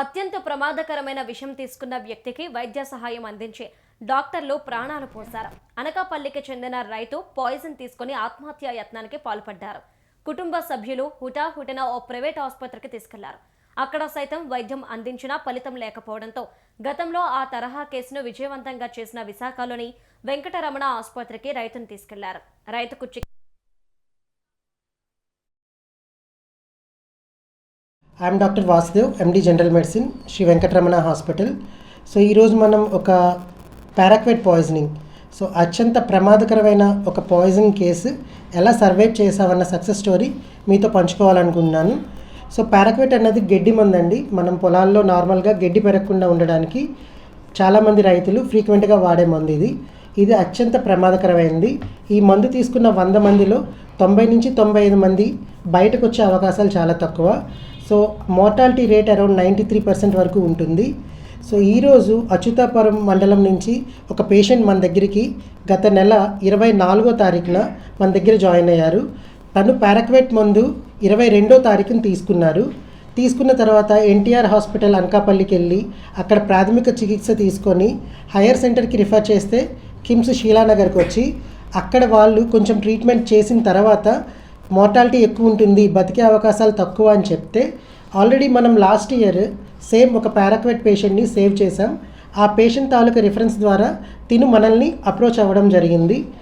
అత్యంత ప్రమాదకరమైన విషయం తీసుకున్న వ్యక్తికి వైద్య సహాయం అందించే డాక్టర్లు ప్రాణాలు పోశారు. అనకాపల్లికి చెందిన రైతు పాయిజన్ తీసుకుని ఆత్మహత్యా యత్నానికి పాల్పడ్డారు. కుటుంబ సభ్యులు హుటాహుటిన ఓ ప్రైవేట్ ఆసుపత్రికి తీసుకెళ్ళారు. అక్కడ సైతం వైద్యం అందించినా ఫలితం లేకపోవడంతో గతంలో ఆ తరహా కేసును విజయవంతంగా చేసిన విశాఖలోని వెంకటరమణ ఆసుపత్రికి రైతును తీసుకెళ్ళారు. రైతుకు IM doctor Vasudev MD general medicine Sri Venkataramana hospital. So ఈరోజు మనం ఒక పారాక్వెట్ పాయిజనింగ్. సో అత్యంత ప్రమాదకరమైన ఒక పాయిజన్ కేసు ఎలా సర్వైవ్ చేసామన్న సక్సెస్ స్టోరీ మీతో పంచుకోవాలనుకుంటున్నాను. సో పారాక్వెట్ అన్నది గడ్డి మందండి. మనం పొలాల్లో నార్మల్గా గడ్డి పెరగకుండా ఉండడానికి చాలామంది రైతులు ఫ్రీక్వెంట్గా వాడే మందు ఇది. ఇది అత్యంత ప్రమాదకరమైనది ఈ మందు తీసుకున్న వంద మందిలో తొంభై నుంచి తొంభై ఐదు మంది బయటకు వచ్చే అవకాశాలు చాలా తక్కువ. So mortality rate around ninety three percent వరకు ఉంటుంది. సో ఈరోజు అచ్యుతాపురం మండలం నుంచి ఒక పేషెంట్ మన దగ్గరికి గత నెల ఇరవై నాలుగో తారీఖున మన దగ్గర జాయిన్ అయ్యారు. తను పారాక్వేట్ మందు ఇరవై రెండో తారీఖున తీసుకున్నారు. తీసుకున్న తర్వాత ఎన్టీఆర్ హాస్పిటల్ అనకాపల్లికి వెళ్ళి అక్కడ ప్రాథమిక చికిత్స తీసుకొని హైయర్ సెంటర్కి రిఫర్ చేస్తే కిమ్స్ శీలానగర్కి వచ్చి అక్కడ వాళ్ళు కొంచెం ట్రీట్మెంట్ చేసిన తర్వాత మోర్టాలిటీ ఎక్కువ ఉంటుంది బతికే అవకాశాలు తక్కువ అని చెప్తే ఆల్రెడీ మనం లాస్ట్ ఇయర్ సేమ్ ఒక పారాక్వెట్ పేషెంట్ని సేవ్ చేసాం ఆ పేషెంట్ తాలూకా రిఫరెన్స్ ద్వారా తిను మనల్ని అప్రోచ్ అవ్వడం జరిగింది.